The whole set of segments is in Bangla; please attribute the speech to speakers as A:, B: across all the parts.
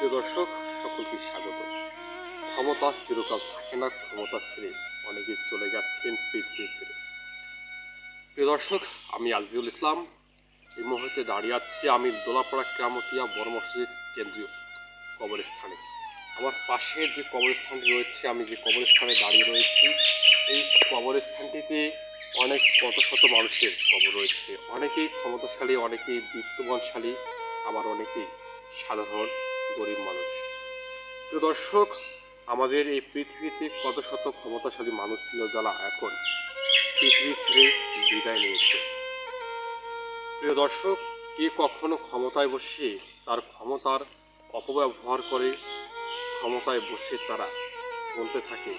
A: প্রিয় দর্শক, সকলকে স্বাগত। ক্ষমতা চিরকাল থাকে না, ক্ষমতা ছেড়ে অনেকে চলে যাচ্ছেন পৃথিবী ছেড়ে। প্রিয় দর্শক, আমি আজিজুল ইসলাম। এই মুহূর্তে দাঁড়িয়ে আছি আমি দোলাপাড়া ক্রামতিয়া বড় মসজিদ কেন্দ্রীয় কবরস্থানে। আমার পাশে যে কবরস্থানটি রয়েছে, আমি যে কবরস্থানে দাঁড়িয়ে রয়েছি, এই কবরস্থানটিতে অনেক কত শত মানুষের কবর রয়েছে। অনেকেই ক্ষমতাশালী, অনেকেই বিত্তবানশালী, আবার অনেকেই সাধারণ। গরিব মানুষ। প্রিয় দর্শক, আমাদের এই পৃথিবীতে কত শত ক্ষমতাশালী মানুষ ছিল যারা এখন পৃথিবী ছেড়ে বিদায় নিয়েছে? প্রিয় দর্শক, কে কখনো ক্ষমতায় বসে তার ক্ষমতার অপব্যবহার করে ক্ষমতায় বসে তারা বলতে থাকে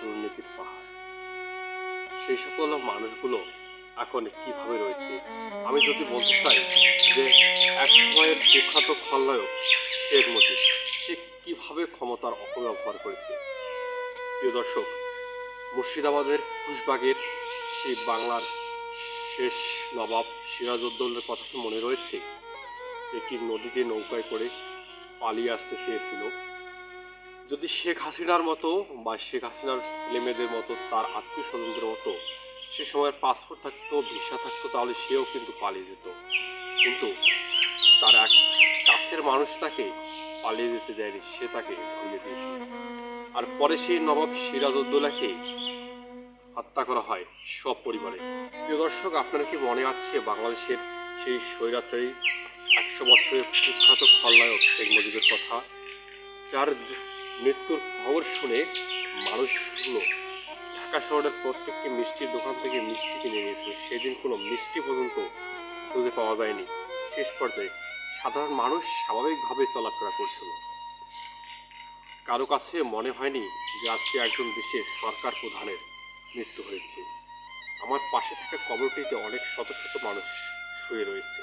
A: দুর্নীতির পাহাড়? সেই সকল মানুষগুলো এখন কীভাবে রয়েছে? আমি যদি বলতে চাই যে এক সময়ের বিখ্যাত খলনায়ক শেখ মুজিব সে কীভাবে ক্ষমতার অপব্যবহার করেছে? প্রিয় দর্শক, মুর্শিদাবাদের খুশবাগের সেই বাংলার শেষ নবাব সিরাজউদ্দৌলের কথা মনে রয়েছে? একটি নদীতে নৌকায় করে পালিয়ে আসতে চেয়েছিল? যদি শেখ হাসিনার মতো বা শেখ হাসিনার ছেলেমেয়েদের মতো, তার আত্মীয় স্বজনদের মতো সে সময় পাসপোর্ট থাকতো, ভিসা থাকতো, তাহলে সেও কিন্তু পালিয়ে যেত। কিন্তু তার এক কাছের মানুষটাকে পালিয়ে যেতে দেয়নি, সে তাকে ধরিয়ে দিয়েছে। আর পরে সেই নবাব সিরাজউদ্দৌলাকে হত্যা করা হয় সব পরিবারে প্রিয় দর্শক, আপনার কি মনে আছে বাংলাদেশের সেই স্বৈরাচারী, একশো বছরের কুখ্যাত খলনায়ক শেখ মুজিবের কথা, যার মৃত্যুর খবর শুনে মানুষগুলো ঢাকা শহরের প্রত্যেকটি মিষ্টির দোকান থেকে মিষ্টি কিনে নিয়েছিল সেদিন কোনো মিষ্টি পর্যন্ত খুঁজে পাওয়া যায়নি। শেষ পর্যায়ে সাধারণ মানুষ স্বাভাবিকভাবে চলাফেরা করছিল। কারও কাছে মনে হয়নি যে আজকে একজন দেশের সরকার প্রধানের মৃত্যু হয়েছে। আমার পাশে থাকা কবরটিতে অনেক শত শত মানুষ শুয়ে রয়েছে।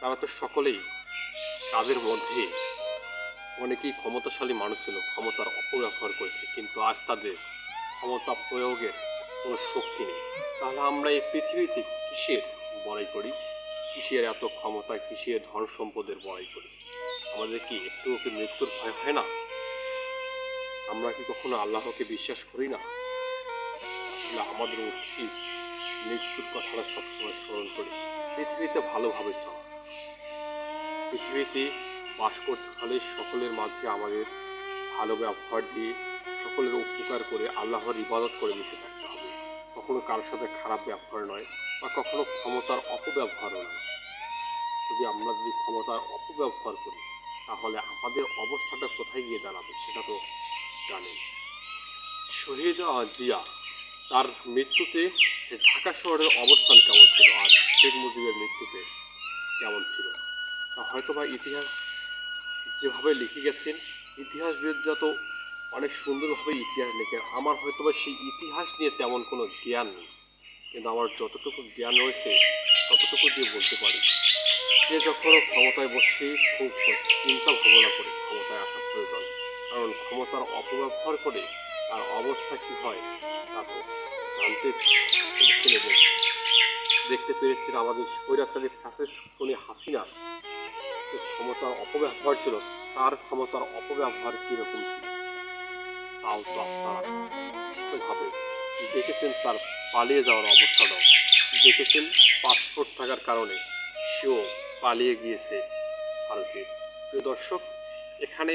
A: তারা তো সকলেই তাদের মধ্যে অনেকেই ক্ষমতাশালী মানুষ ছিল, ক্ষমতার অপব্যবহার করেছে, কিন্তু আজ তাদের ক্ষমতা প্রয়োগের কোনো শক্তি নেই। তাহলে আমরা এই পৃথিবীতে কিসের বড়াই করি? কিসের এত ক্ষমতা, কিসের ধন সম্পদের বড়াই করি? আমাদের কি একটুও কি মৃত্যুর ভয় হয় না? আমরা কি কখনো আল্লাহকে বিশ্বাস করি না? আমাদের উচিত মৃত্যুর কথাটা সবসময় স্মরণ করি পৃথিবীতে ভালোভাবে চলা। পৃথিবীতে বাস করতে হলে সকলের মাঝে আমাদের ভালো ব্যবহার দিয়ে সকলের উপকার করে আল্লাহর ইবাদত করে থাকতে হবে কখনো কারোর সাথে খারাপ ব্যবহার নয় বা কখনো ক্ষমতার অপব্যবহারও নয়। যদি আমরা যদি ক্ষমতার অপব্যবহার করি, তাহলে আমাদের অবস্থাটা কোথায় গিয়ে দাঁড়াবে সেটা তো জানেন। শহীদ জিয়া, তার মৃত্যুতে ঢাকা শহরের অবস্থান কেমন ছিল আর শেখ মুজিবের মৃত্যুতে কেমন ছিল? তা হয়তো বা ইতিহাস যেভাবে লিখে গেছেন ইতিহাসবিদরা তো অনেক সুন্দরভাবে ইতিহাস লেখে। আমার হয়তো বা সেই ইতিহাস নিয়ে তেমন কোনো জ্ঞান নেই, কিন্তু আমার যতটুকু জ্ঞান রয়েছে, ততটুকু দিয়ে বলতে পারি। সে যখন ক্ষমতায় বসে খুব চিন্তা ভাবনা করে ক্ষমতায় আসা প্রয়োজন। কারণ ক্ষমতার অপব্যবহার করে তার অবস্থা কী হয়, তা তো জানতে দেখতে পেরেছেন আমাদের স্বৈরাচারী ফ্যাসিস্ট খুনি হাসিনা ক্ষমতার অপব্যবহার ছিল, তার ক্ষমতার অপব্যবহার কীরকম ছিল। তাও তো আপনারা ভাবে দেখেছেন তার পালিয়ে যাওয়ার অবস্থাটাও। দেখেছেন পাসপোর্ট থাকার কারণে সেও পালিয়ে গিয়েছে ভারতে। প্রিয় দর্শক, এখানে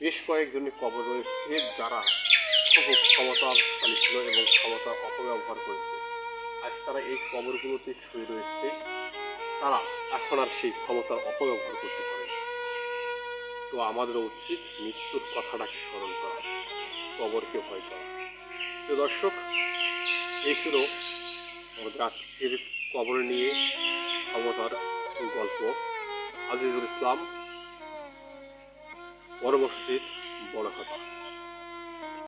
A: বেশ কয়েকজনের কবর রয়েছে যারা খুব ক্ষমতাশালী ছিল এবং ক্ষমতার অপব্যবহার করেছে। আজ তারা এই কবরগুলোতে শুয়ে রয়েছে, তারা এখন আর সেই ক্ষমতার অপব্যবহার করতে পারে। তো আমাদের উচিত মৃত্যুর কথাটাকে স্মরণ করা, কবরকে ভয় করা। তো দর্শক, এই ছিল আমাদের আজকের কবর নিয়ে ক্ষমতার গল্প। আজিজুল ইসলাম মসজিদ বড় কথা।